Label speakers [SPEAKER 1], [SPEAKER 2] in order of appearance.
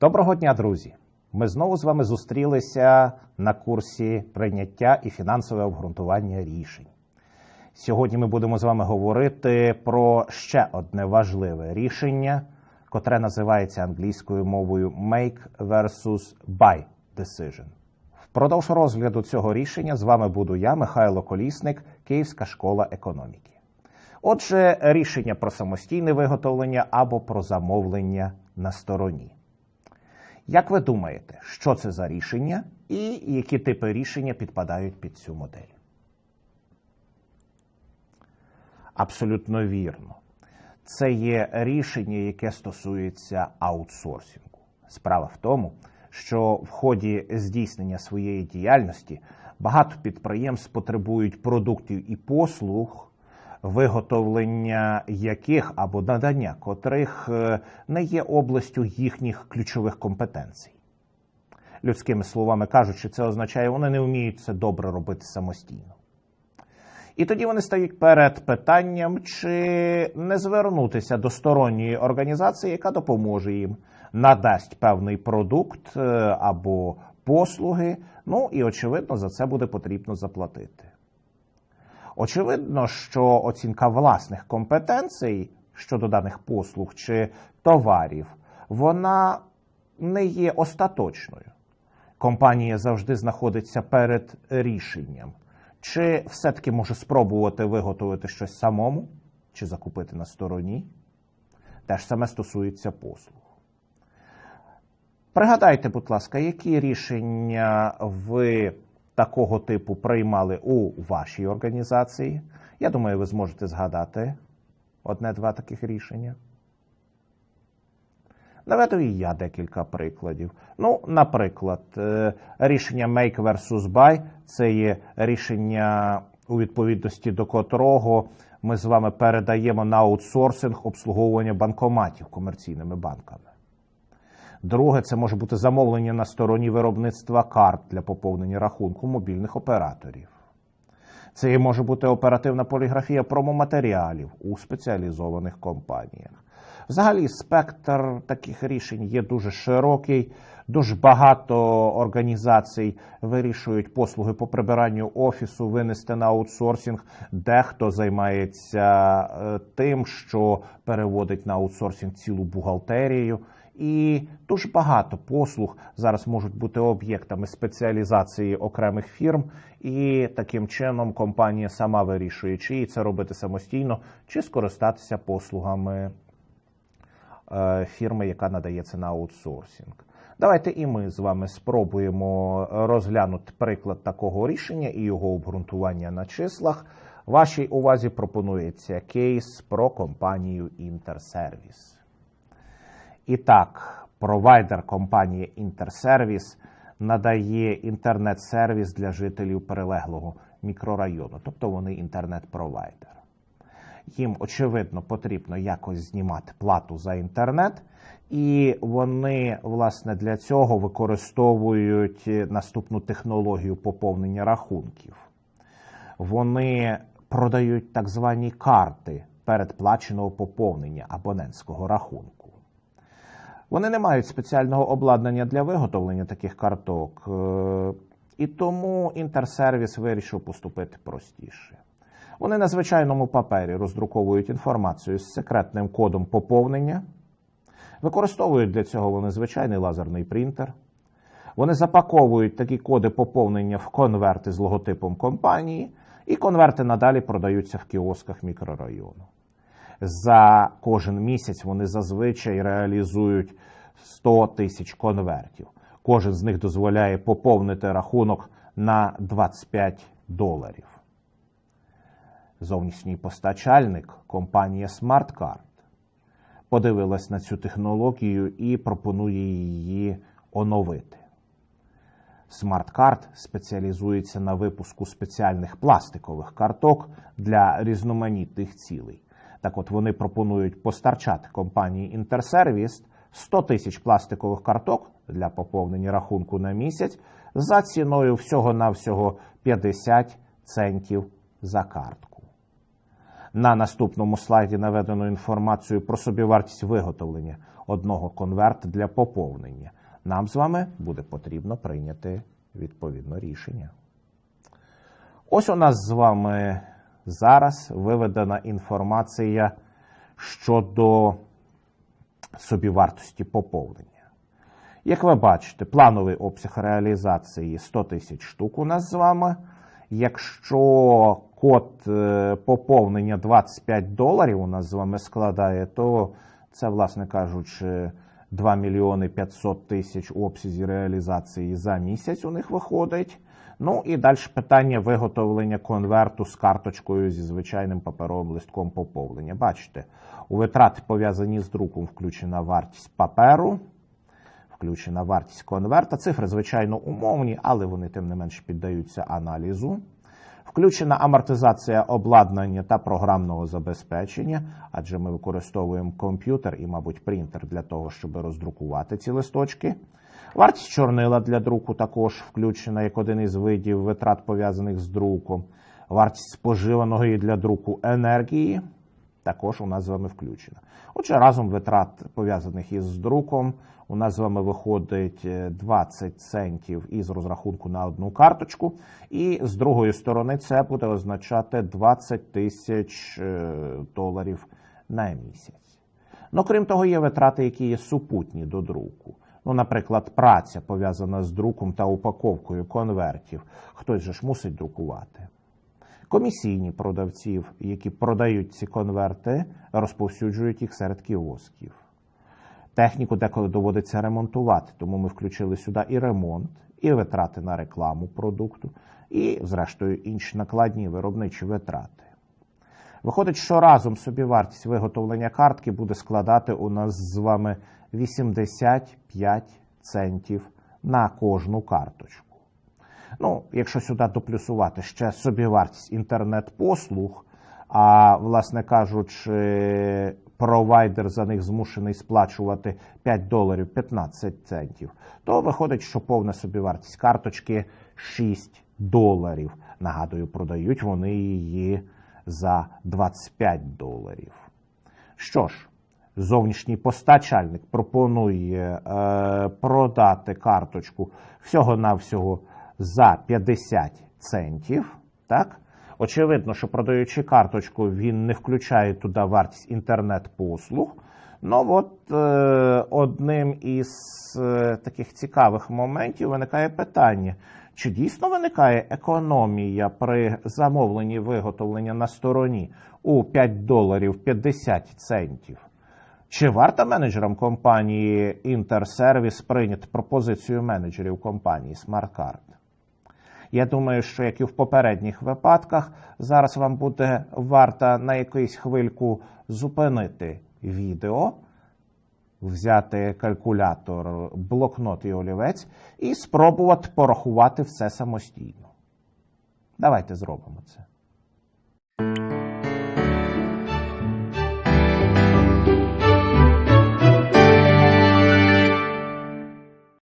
[SPEAKER 1] Доброго дня, друзі! Ми знову з вами зустрілися на курсі прийняття і фінансове обґрунтування рішень. Сьогодні ми будемо з вами говорити про ще одне важливе рішення, котре називається англійською мовою Make versus Buy Decision. Впродовж розгляду цього рішення з вами буду я, Михайло Колісник, Київська школа економіки. Отже, рішення про самостійне виготовлення або про замовлення на стороні. Як ви думаєте, що це за рішення і які типи рішення підпадають під цю модель? Абсолютно вірно. Це є рішення, яке стосується аутсорсингу. Справа в тому, що в ході здійснення своєї діяльності багато підприємств потребують продуктів і послуг, виготовлення яких або надання котрих е, не є областю їхніх ключових компетенцій. Людськими словами кажучи, це означає, вони не вміють це добре робити самостійно. І тоді вони стають перед питанням, чи не звернутися до сторонньої організації, яка допоможе їм, надасть певний продукт е, або послуги. Ну і очевидно, за це буде потрібно заплатити. Очевидно, що оцінка власних компетенцій щодо даних послуг чи товарів, вона не є остаточною. Компанія завжди знаходиться перед рішенням, чи все-таки може спробувати виготовити щось самому, чи закупити на стороні. Те ж саме стосується послуг. Пригадайте, будь ласка, які рішення ви такого типу приймали у вашій організації. Я думаю, ви зможете згадати одне-два таких рішення. Наведу і я декілька прикладів. Ну, наприклад, е, рішення Make versus Buy це є рішення, у відповідності до котрого ми з вами передаємо на аутсорсинг обслуговування банкоматів комерційними банками. Друге, це може бути замовлення на стороні виробництва карт для поповнення рахунку мобільних операторів. Це може бути оперативна поліграфія промоматеріалів у спеціалізованих компаніях. Взагалі, спектр таких рішень є дуже широкий. Дуже багато організацій вирішують послуги по прибиранню офісу, винести на аутсорсинг. Дехто займається е, тим, що переводить на аутсорсинг цілу бухгалтерію. І дуже багато послуг зараз можуть бути об'єктами спеціалізації окремих фірм, і таким чином компанія сама вирішує, чи їй це робити самостійно, чи скористатися послугами е, фірми, яка надається на аутсорсинг. Давайте і ми з вами спробуємо розглянути приклад такого рішення і його обґрунтування на числах. Вашій увазі пропонується кейс про компанію Інтерсервіс. І так, провайдер компанії Інтерсервіс надає інтернет-сервіс для жителів перелеглого мікрорайону, тобто вони інтернет-провайдер. Їм, очевидно, потрібно якось знімати плату за інтернет, і вони, власне, для цього використовують наступну технологію поповнення рахунків. Вони продають так звані карти передплаченого поповнення абонентського рахунку. Вони не мають спеціального обладнання для виготовлення таких карток, е, і тому інтерсервіс вирішив поступити простіше. Вони на звичайному папері роздруковують інформацію з секретним кодом поповнення, використовують для цього вони звичайний лазерний принтер. Вони запаковують такі коди поповнення в конверти з логотипом компанії, і конверти надалі продаються в кіосках мікрорайону. За кожен місяць вони зазвичай реалізують 100 тисяч конвертів. Кожен з них дозволяє поповнити рахунок на 25 доларів. Зовнішній постачальник компанія SmartCard подивилась на цю технологію і пропонує її оновити. SmartCard спеціалізується на випуску спеціальних пластикових карток для різноманітних цілей. Так от вони пропонують постачати компанії Інтерсервіс 100 тисяч пластикових карток для поповнення рахунку на місяць за ціною всього-навсього 50 центів за картку. На наступному слайді наведено інформацію про собівартість виготовлення одного конверта для поповнення. Нам з вами буде потрібно прийняти відповідне рішення. Ось у нас з вами зараз виведена інформація щодо собівартості поповнення. Як ви бачите, плановий обсяг реалізації 100 тисяч штук у нас з вами. Якщо код е, поповнення 25 доларів у нас з вами складає, то це, власне кажучи, 2 мільйони 500 тисяч обсязі реалізації за місяць у них виходить. Ну і далі питання виготовлення конверту з карточкою зі звичайним паперовим листком поповнення. Бачите, у витрати пов'язані з друком включена вартість паперу, включена вартість конверта. Цифри, звичайно, умовні, але вони тим не менш піддаються аналізу. Включена амортизація обладнання та програмного забезпечення, адже ми використовуємо комп'ютер і, мабуть, принтер для того, щоб роздрукувати ці листочки. Вартість чорнила для друку також включена як один із видів витрат пов'язаних з друком. Вартість споживаної для друку енергії також у нас з вами включена. Отже, разом витрат пов'язаних із друком у нас з вами виходить е, 20 центів із розрахунку на одну карточку. І з другої сторони це буде означати 20 тисяч е, доларів на місяць. Ну, крім того, є витрати, які є супутні до друку. Ну, наприклад, праця пов'язана з друком та упаковкою конвертів. Хтось же ж мусить друкувати. Комісійні продавців, які продають ці конверти, розповсюджують їх серед кіосків. Техніку деколи доводиться ремонтувати, тому ми включили сюди і ремонт, і витрати на рекламу продукту, і, зрештою, інші накладні виробничі витрати. Виходить, що разом собівартість виготовлення картки буде складати у нас з вами 85 центів на кожну карточку. Ну, якщо сюди доплюсувати ще собівартість інтернет-послуг, а, власне кажучи, провайдер за них змушений сплачувати 5 доларів 15 центів, то виходить, що повна собівартість карточки 6 доларів. Нагадую, продають вони її за 25 доларів. Що ж, зовнішній постачальник пропонує е, продати карточку всього-навсього за 50 центів. Так? Очевидно, що продаючи карточку, він не включає туди вартість інтернет-послуг. Ну от е, одним із е, таких цікавих моментів виникає питання, чи дійсно виникає економія при замовленні виготовлення на стороні у 5 доларів 50 центів? Чи варто менеджерам компанії Інтерсервіс прийняти пропозицію менеджерів компанії SmartCard? Я думаю, що як і в попередніх випадках, зараз вам буде варто на якусь хвильку зупинити відео, взяти калькулятор, блокнот і олівець і спробувати порахувати все самостійно. Давайте зробимо це.